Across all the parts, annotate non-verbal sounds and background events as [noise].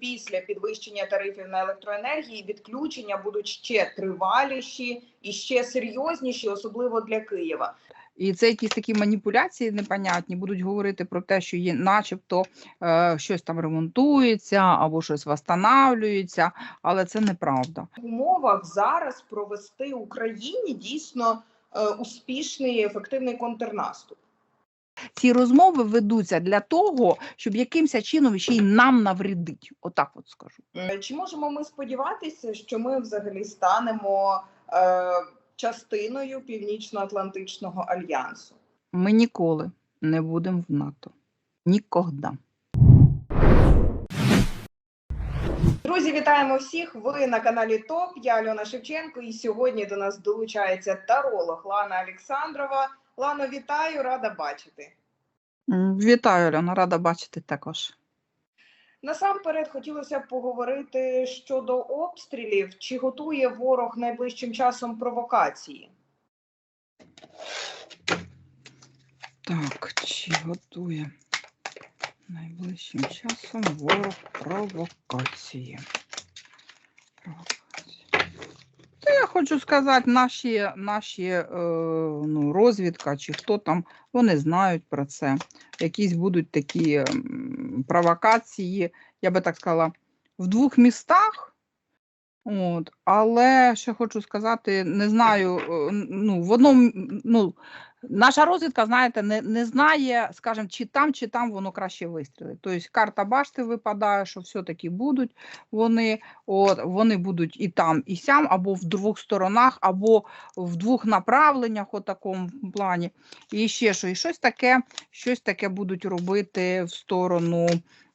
після підвищення тарифів на електроенергії відключення будуть ще триваліші і ще серйозніші, особливо для Києва. І це якісь такі маніпуляції непонятні, будуть говорити про те, що є, начебто е, щось там ремонтується або щось восстанавлюється, але це неправда. В умовах зараз провести Україні дійсно е, успішний і ефективний контрнаступ. Ці розмови ведуться для того, щоб якимось чином ще й нам навредить. Отак от скажу. Е, Чи можемо ми сподіватися, що ми взагалі станемо е, частиною Північно-Атлантичного альянсу? Ми ніколи не будемо в НАТО. Нікогда. Друзі, вітаємо всіх! Ви на каналі ТОП. Я Альона Шевченко, і сьогодні до нас долучається таролог Лана Олександрова. Лано, вітаю, рада бачити. Вітаю, Альона, рада бачити також. Насамперед хотілося б поговорити щодо обстрілів. Чи готує ворог найближчим часом провокації? Так, чи готує найближчим часом ворог провокації? Провокації. Хочу сказати, наші, наші е, ну, розвідка чи хто там, вони знають про це. Якісь будуть такі провокації, я би так сказала, в двох містах. От, але ще хочу сказати, не знаю, е, ну, в одному, ну, наша розвідка, знаєте, не, не знає, скажімо, чи там, чи там воно краще вистрілить. Тобто карта башти випадає, що все-таки будуть вони, от, вони будуть і там, і сям, або в двох сторонах, або в двох направленнях, у такому плані. І ще що, і щось таке, щось таке будуть робити в сторону,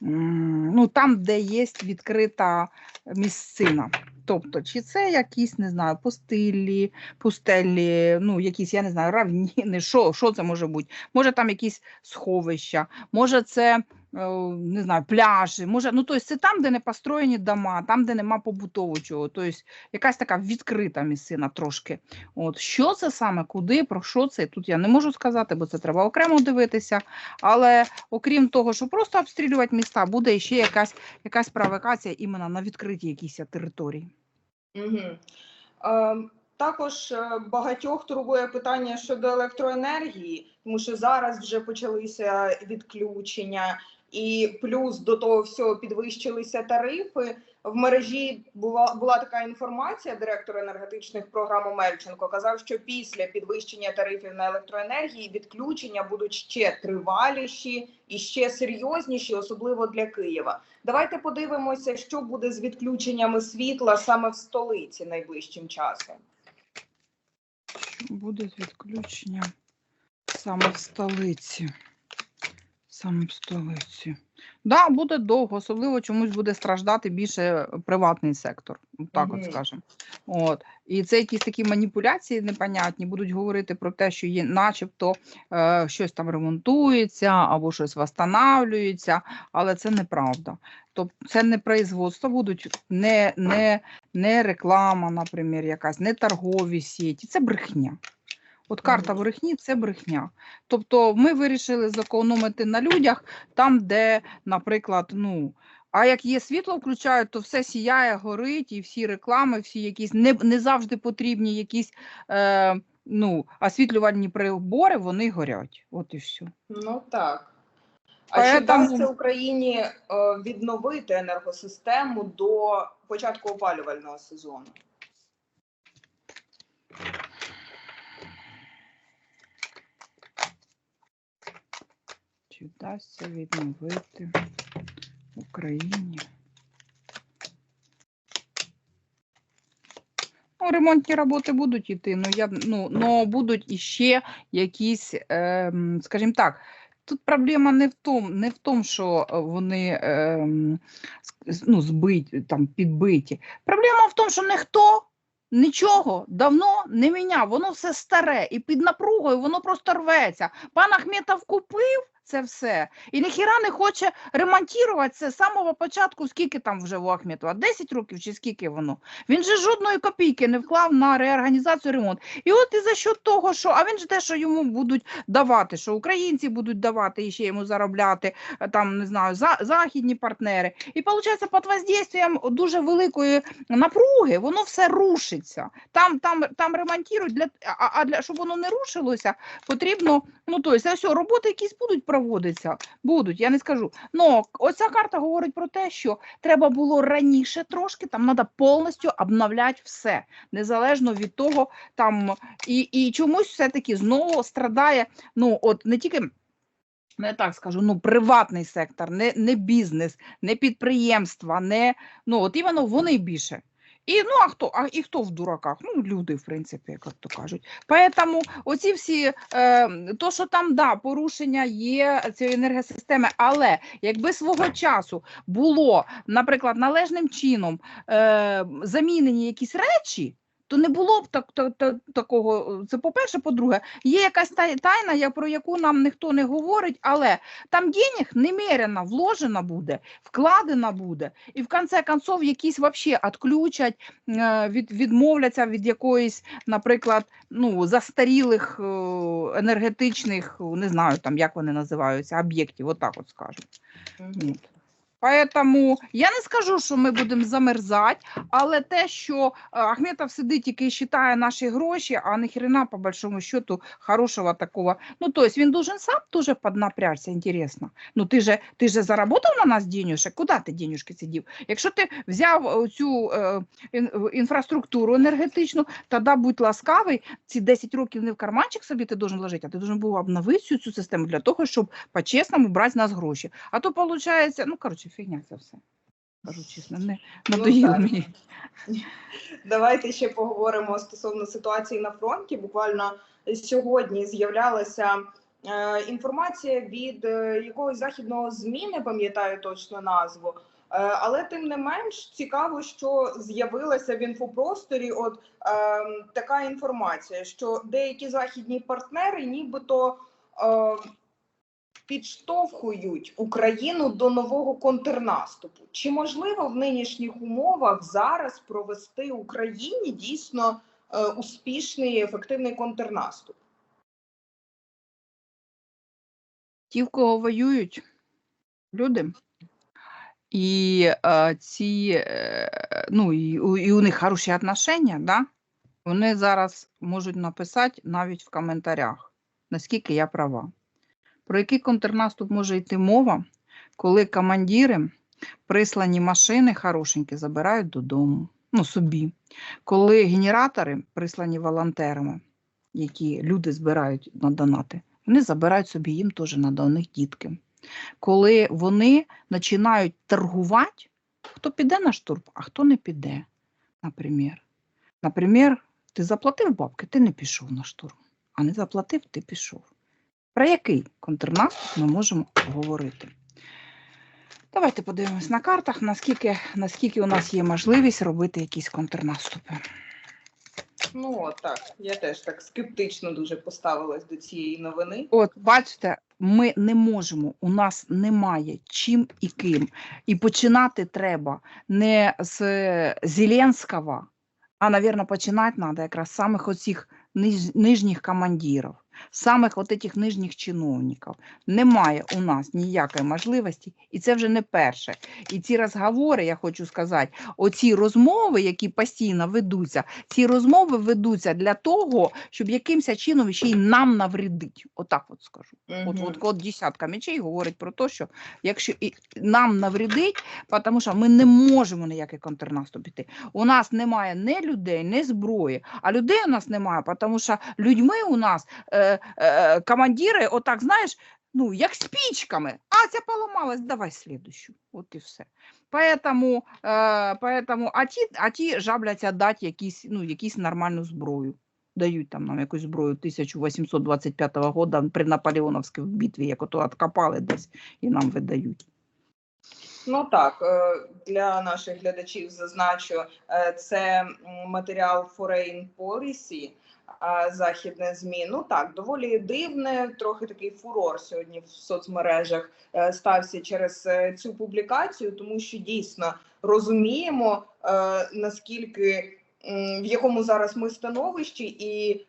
ну, там, де є відкрита місцина. Тобто, чи це якісь, не знаю, пустелі, пустелі, ну, якісь, я не знаю, равніни, [laughs] що, що це може бути? Може там якісь сховища, може це, е, не знаю, пляжі, може, ну, тобто це там, де не построєні дома, там, де нема побутового тобто якась така відкрита місцина трошки. От, що це саме, куди, про що це, тут я не можу сказати, бо це треба окремо дивитися, але окрім того, що просто обстрілювати міста, буде ще якась, якась провокація іменно на відкритій якійсь території. Угу. Е, також багатьох турбує питання щодо електроенергії, тому що зараз вже почалися відключення, і плюс до того всього підвищилися тарифи. В мережі була була така інформація. Директор енергетичних програм Омельченко казав, що після підвищення тарифів на електроенергії відключення будуть ще триваліші і ще серйозніші, особливо для Києва. Давайте подивимося, що буде з відключеннями світла саме в столиці найближчим часом. Що буде з відключенням саме в столиці? Саме в столиці. Да, буде довго, особливо чомусь буде страждати більше приватний сектор, так Мгм. от скажемо. От. І це якісь такі маніпуляції непонятні, будуть говорити про те, що є, начебто е, щось там ремонтується або щось восстанавлюється, але це неправда. Тобто це не производство будуть, не, не, не реклама, наприклад, якась, не торгові сіті, це брехня. От карта брехні це брехня. Тобто ми вирішили зекономити на людях там, де, наприклад, ну. А як є світло включають, то все сіяє, горить, і всі реклами, всі якісь не, не завжди потрібні якісь е, ну, освітлювальні прибори, вони горять. От і все. Ну так. А чи Поэтому- вдасться Україні е, відновити енергосистему до початку опалювального сезону? Чи вдасться відновити Україні? Ну, ремонтні роботи будуть йти, ну, я, ну, будуть іще якісь, ем, скажімо так, тут проблема не в тому, не в тому, що е, вони з- ну, збиті, там, підбиті. Проблема в тому, що ніхто нічого давно не міняв, воно все старе, і під напругою воно просто рветься. Пан Ахметов купив, це все. І ніхіра не хоче ремонтувати це з самого початку, скільки там вже у Ахметова, 10 років чи скільки воно. Він же жодної копійки не вклав на реорганізацію ремонт. І от і за що того, що а він ж те, що йому будуть давати, що українці будуть давати і ще йому заробляти, е, там не знаю, за, західні партнери. І виходить, під воздействием дуже великої напруги воно все рушиться. Там, там, там ремонтують для а, а для щоб воно не рушилося, потрібно. Ну то есть, все, роботи якісь будуть проводитися, будуть, я не скажу. Ну оця карта говорить про те, що треба було раніше трошки, там треба повністю обновляти все, незалежно від того, там і, і чомусь все-таки знову страдає. Ну, от не тільки. Ну, так скажу, ну приватний сектор, не, не бізнес, не підприємства, не ну от іменно вони більше. І ну а хто? А і хто в дураках? Ну, люди, в принципі, як то кажуть. Поэтому оці всі, е, то, що там да, порушення є цієї енергосистеми, але якби свого часу було, наприклад, належним чином е, замінені якісь речі. То не було б так, так, так, такого. Це по-перше, по-друге, є якась тайна, я- про яку нам ніхто не говорить, але там денег немерено вложено буде, вкладено буде, і в кінці концов якісь взагалі відключать, е, від, відмовляться від якоїсь, наприклад, ну, застарілих е, енергетичних, не знаю там, як вони називаються, об'єктів, отак от скажу. Поэтому я не скажу, що ми будемо замерзати, але те, що е, Ахметов сидить і считає наші гроші, а ніхрена, по большому счету, хорошого такого. Ну, то есть він должен сам тоже поднапрячься, интересно. Ну, ти же, ти же заработав на нас денюжек, куди ти денюжки сидів? Якщо ти взяв цю е, інфраструктуру енергетичну, тоді будь ласкавий, ці 10 років не в карманчик собі ти должен вложити, а ти должен був обновити всю цю систему для того, щоб по-чесному брати з нас гроші. А то виходить, ну, коротше, фігня це все. Кажу чесно, не надоїло так. мені. Давайте ще поговоримо стосовно ситуації на фронті. Буквально сьогодні з'являлася е, інформація від е, якогось західного ЗМІ, не пам'ятаю точно назву. Е, але тим не менш цікаво, що з'явилася в інфопросторі. От е, така інформація, що деякі західні партнери, нібито. Е, Підштовхують Україну до нового контрнаступу. Чи можливо в нинішніх умовах зараз провести Україні дійсно е, успішний і ефективний контрнаступ? Ті, в кого воюють, люди. І е, ці, е, ну, і, і у них хороші отношення, да? вони зараз можуть написати навіть в коментарях, наскільки я права. Про який контрнаступ може йти мова, коли командири прислані машини хорошенькі забирають додому, ну собі, коли генератори прислані волонтерами, які люди збирають на донати, вони забирають собі їм теж у них дітки. Коли вони починають торгувати, хто піде на штурм, а хто не піде, наприклад. Наприклад, ти заплатив бабки, ти не пішов на штурм, а не заплатив, ти пішов. Про який контрнаступ ми можемо говорити? Давайте подивимось на картах, наскільки, наскільки у нас є можливість робити якісь контрнаступи. Ну от так, я теж так скептично дуже поставилась до цієї новини. От, бачите, ми не можемо, у нас немає чим і ким. І починати треба не з Зеленського, а, мабуть, починати треба якраз з самих оцих ниж, нижніх командирів, самих от этих нижніх чиновників. Немає у нас ніякої можливості, і це вже не перше. І ці розговори, я хочу сказати, оці розмови, які постійно ведуться, ці розмови ведуться для того, щоб якимось чином ще й нам навредить. Отак от скажу. От, от, от десятка мечей говорить про те, що якщо і нам навредить, тому що ми не можемо ніякий контрнаступ іти. У нас немає ні людей, ні зброї, а людей у нас немає, тому що людьми у нас е, е, командири, отак, знаєш, ну, як спичками. А, ця поламалась, давай слідущу. От і все. Поэтому, е, поэтому, а, ті, а ті жабляться дати якісь, ну, якісь нормальну зброю. Дають там нам якусь зброю 1825 года при Наполеоновській битві, як ото откопали десь і нам видають. Ну так, е, для наших глядачів зазначу, е, це матеріал Foreign Policy. Західне ЗМІ. Ну так, доволі дивне, трохи такий фурор сьогодні в соцмережах е, стався через е, цю публікацію, тому що дійсно розуміємо е, наскільки в якому зараз ми становищі, і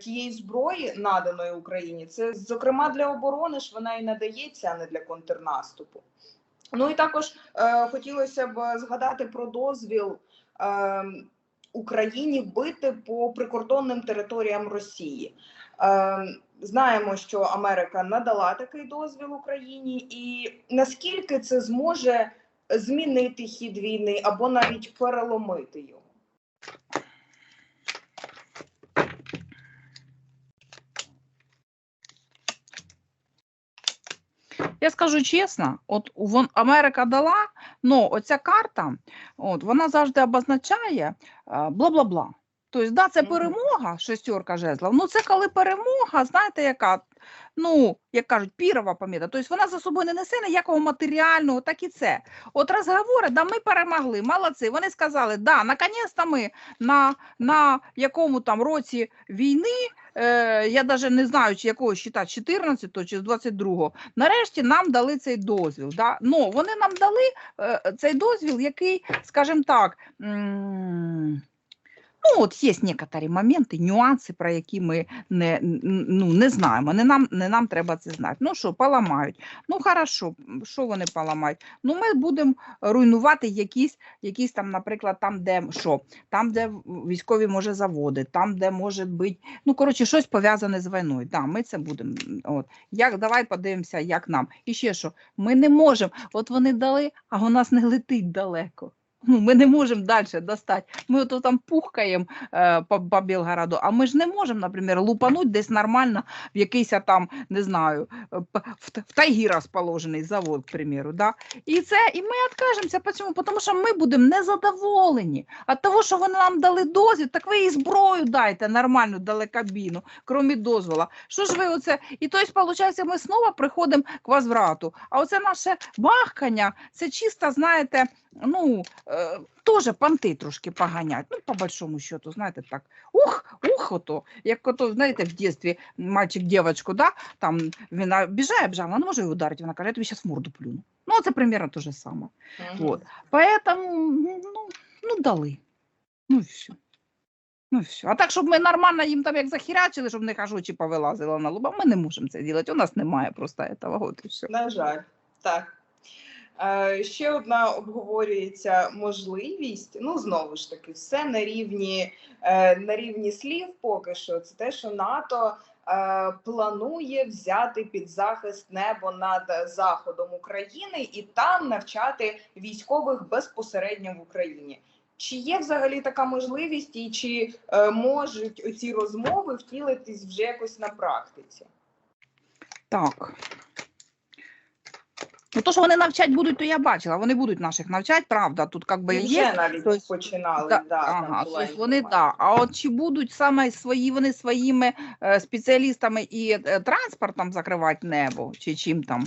тієї зброї, наданої Україні, це зокрема для оборони ж вона і надається, а не для контрнаступу. Ну і також е, хотілося б згадати про дозвіл е, Україні бити по прикордонним територіям Росії. Е, знаємо, що Америка надала такий дозвіл Україні, і наскільки це зможе змінити хід війни або навіть переломити його. Я скажу чесно, от вон Америка дала, ну оця карта, от вона завжди обозначає е, бла-бла-бла. Тобто, да, це перемога, шестерка жезлов. Ну це коли перемога, знаєте, яка, ну, як кажуть, пірова поміда. Тобто вона за собою не несе ніякого матеріального, так і це. От розговори, да, ми перемогли, молодці. Вони сказали, да, наконець-то ми на, на якому там році війни, е, я навіть не знаю, чи якого считати, 14 чи з 22-го, нарешті нам дали цей дозвіл. Да? Ну, вони нам дали е, цей дозвіл, який, скажімо так, м, ну, от є некоторі моменти, нюанси, про які ми не, ну, не знаємо. Не нам, не нам треба це знати. Ну що, поламають. Ну, хорошо, що вони поламають? Ну, ми будемо руйнувати якісь, якісь там, наприклад, там, де що, там, де військові може заводи, там, де може бути, ну, коротше, щось пов'язане з війною. Да, ми це будемо. От. Як, давай подивимося, як нам. І ще що, ми не можемо, от вони дали, а у нас не летить далеко. Ну, ми не можемо далі достати. Ми ото там пухкаємо е, по, по Білгороду, а ми ж не можемо, наприклад, лупануть десь нормально в якийсь там, не знаю, в, в тайгі розположений завод, к примеру. Да? І це, і ми відкажемося, почему? тому що ми будемо незадоволені. От того, що вони нам дали дозвіл, так ви і зброю дайте нормальну далекобійну, крім дозвола. Що ж ви оце? І тобто, виходить, ми знову приходимо к возврату. А оце наше бахкання, це чисто, знаєте, ну, е, теж понти трошки поганять. Ну, по большому счету, знаєте, так. Ух, ух, ото. Як ото, знаєте, в дитинстві мальчик дівчинку, да, там він біжає, біжає, вона може її ударити, вона каже, я тобі зараз в морду плюну. Ну, це примерно те же саме. Мгм. Вот. Поэтому, ну, ну, дали. Ну і все. Ну все. А так, щоб ми нормально їм там як захірячили, щоб в них аж очі повилазило на лоба, ми не можемо це робити. У нас немає просто этого. От і все. На жаль, так. Е, ще одна обговорюється можливість. Ну, знову ж таки, все на рівні, е, на рівні слів поки що. Це те, що НАТО е, планує взяти під захист небо над заходом України і там навчати військових безпосередньо в Україні. Чи є взагалі така можливість, і чи можуть оці розмови втілитись вже якось на практиці? Так. Ну, то, що вони навчать будуть, то я бачила. Вони будуть наших навчати, правда. Тут як би є. вже навіть то есть, починали. Да, Да, ага, тобто вони да. А от чи будуть саме свої вони своїми е, спеціалістами і е, транспортом закривати небо, чи чим там?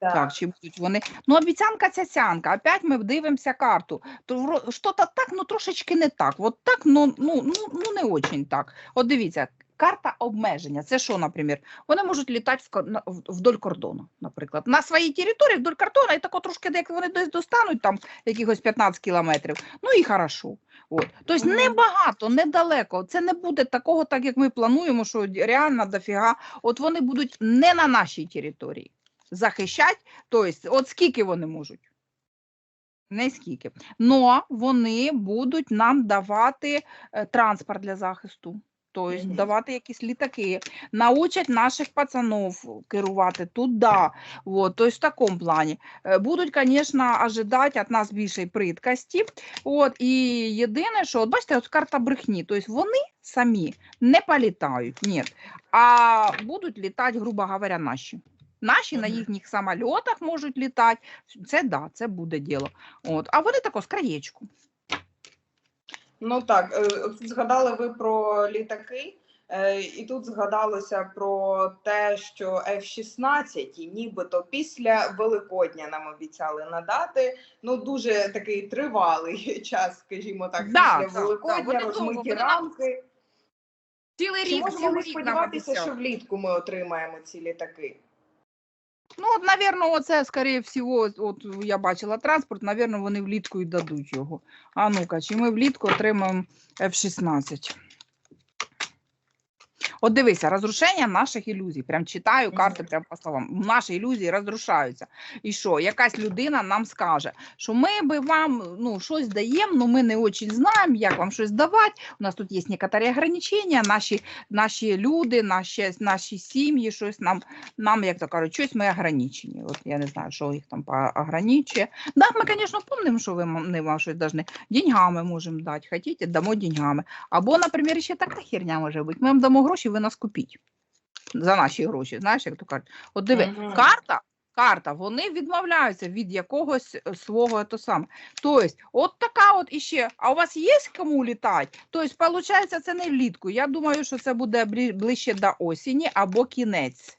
Так. Так, чи будуть вони. Ну, обіцянка цяцянка. Опять ми дивимося карту. То що-то так, ну трошечки не так. От так, ну, ну, ну, ну не очень так. От дивіться, карта обмеження. Це що, наприклад? Вони можуть літати в, вдоль кордону, наприклад. На своїй території вдоль кордону, і тако трошки, як вони десь достануть, там якихось 15 кілометрів. Ну і хорошо. От. Тобто небагато, недалеко. Це не буде такого, так як ми плануємо, що реально дофіга. От вони будуть не на нашій території захищати. Тобто, от скільки вони можуть? Не скільки. Но вони будуть нам давати е, транспорт для захисту. Тобто давати якісь літаки, научать наших пацанов керувати туди. Вот, тобто в такому плані. Е, Будуть, звісно, ожидати від нас більшої приткості. От, і єдине, що, от бачите, от карта брехні, тобто вони самі не політають, ні, а будуть літати, грубо говоря, наші. Наші на їхніх самольотах можуть літати. Це да, це буде діло. От. А вони тако з краєчку. Ну так, е, згадали ви про літаки, е, і тут згадалося про те, що F-16 нібито після Великодня нам обіцяли надати. Ну дуже такий тривалий [laughs] час, скажімо так, Да, після да, Великодня, довго, розмиті вони рамки. Цілий Чи можемо цілий ми рік нам сподіватися, обіцяв. що влітку ми отримаємо ці літаки? Ну, от, навірно, оце, скоріше всього, от я бачила транспорт, навірно, вони влітку і дадуть його. А ну-ка, чи ми влітку отримаємо F-16? От дивися, розрушення наших ілюзій. Прям читаю карти прям по словам. Наші ілюзії розрушаються. І що? Якась людина нам скаже, що ми би вам ну, щось даємо, але ми не дуже знаємо, як вам щось давати. У нас тут є некоторі ограничення, наші, наші люди, наші, наші сім'ї, щось нам нам, як то кажуть, щось ми ограничені. От я не знаю, що їх там поограничує. Да, ми, звісно, пам'ятаємо, що ви не вам щось должны. Деньгами можемо дати. Хотіте, дамо деньгами. Або, наприклад, ще така херня може бути. Ми вам дамо гроші, ви нас купіть. За наші гроші. Знаєш, як то кажуть. От диви, Мгм. карта. Карта, вони відмовляються від якогось е, свого то саме. Тобто, от така от іще. А у вас є кому літати? Тобто, виходить, це не влітку. Я думаю, що це буде ближче до осені або кінець.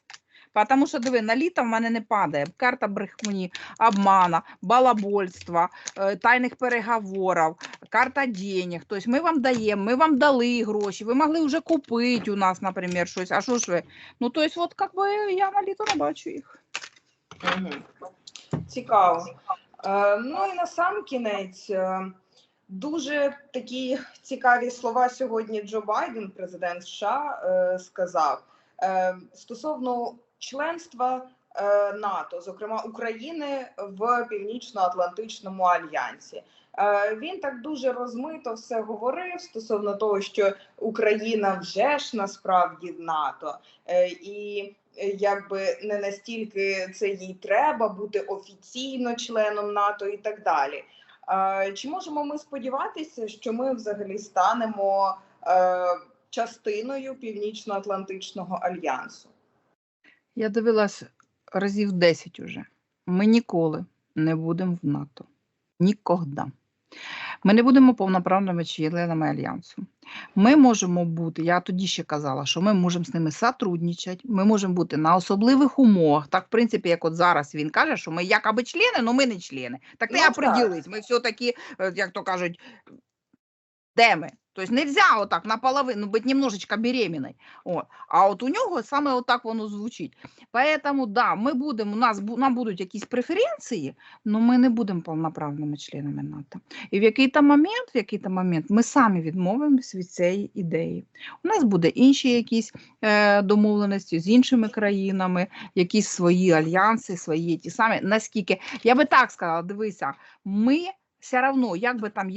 Тому що диви, на літо в мене не падає. Карта брехмені, обмана, балабольства, е, тайних переговорів, карта денег. Тобто ми вам даємо, ми вам дали гроші, ви могли вже купити у нас, наприклад, щось. А що ж ви? Ну, тобто, от як би я на літо не бачу їх. Цікаво. Е, ну і на сам кінець. е, Дуже такі цікаві слова сьогодні Джо Байден, президент США, сказав стосовно членства е, НАТО, зокрема України в Північно-Атлантичному альянсі. Е, Він так дуже розмито все говорив стосовно того, що Україна вже ж насправді НАТО, Е, і якби не настільки це їй треба бути офіційно членом НАТО і так далі. Чи можемо ми сподіватися, що ми взагалі станемо частиною Північно-Атлантичного альянсу? Я дивилась разів 10 уже. Ми ніколи не будемо в НАТО. Нікогда. Ми не будемо повноправними членами альянсу. Ми можемо бути, я тоді ще казала, що ми можемо з ними сотрудничати, ми можемо бути на особливих умовах. Так, в принципі, як от зараз він каже, що ми якоби члени, але ми не члени. Так Ну, не так. оприділись. Ми все-таки, е, як то кажуть, де ми? Тобто нельзя отак наполовину бути немножечко беременной. От. А от у нього саме отак воно звучить. Поэтому, да, ми будемо, у нас нам будуть якісь преференції, але ми не будемо повноправними членами НАТО. І в який-то момент, в який-то момент ми самі відмовимося від цієї ідеї. У нас буде інші якісь е, домовленості з іншими країнами, якісь свої альянси, свої ті самі. Наскільки я би так сказала, дивися, ми все одно, як би там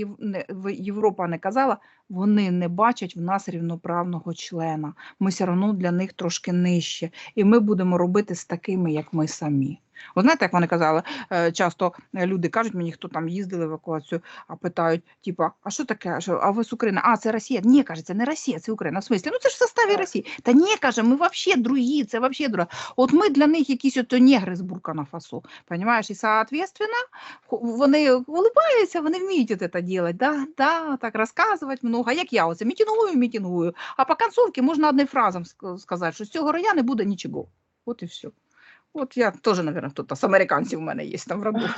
Європа не казала, вони не бачать в нас рівноправного члена. Ми все одно для них трошки нижче, і ми будемо робити з такими, як ми самі. Ви знаєте, як вони казали, е, часто е, люди кажуть мені, хто там їздили в евакуацію, а питають, типа, а що таке? А ви з України? А, це Росія. Ні, каже, це не Росія, це Україна. В смислі, ну це ж в составі Росії. Та ні, каже, ми взагалі другі, це взагалі друга. От ми для них якісь ото негри з Буркана Фасо. Понимаєш? І соответственно, вони улыбаються, вони вміють от це робити. Да, да, так розказувати много. Як я оце мітингую, мітингую. А по концовці можна одним фразом сказати, що з цього роя не буде нічого. От і все. От я теж, мабуть, хто-то з американців у мене є там в роду. [laughs]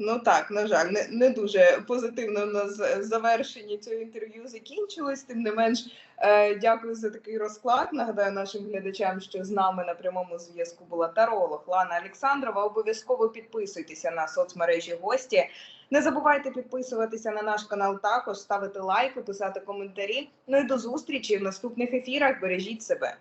Ну так, на жаль, не, не дуже позитивно е, завершення цього інтерв'ю закінчилось. Тим не менш, е, дякую за такий розклад. Нагадаю нашим глядачам, що з нами на прямому зв'язку була таролог Лана Олександрова. Обов'язково підписуйтеся на соцмережі гості. Не забувайте підписуватися на наш канал також, ставити лайки, писати коментарі. Ну і до зустрічі в наступних ефірах. Бережіть себе.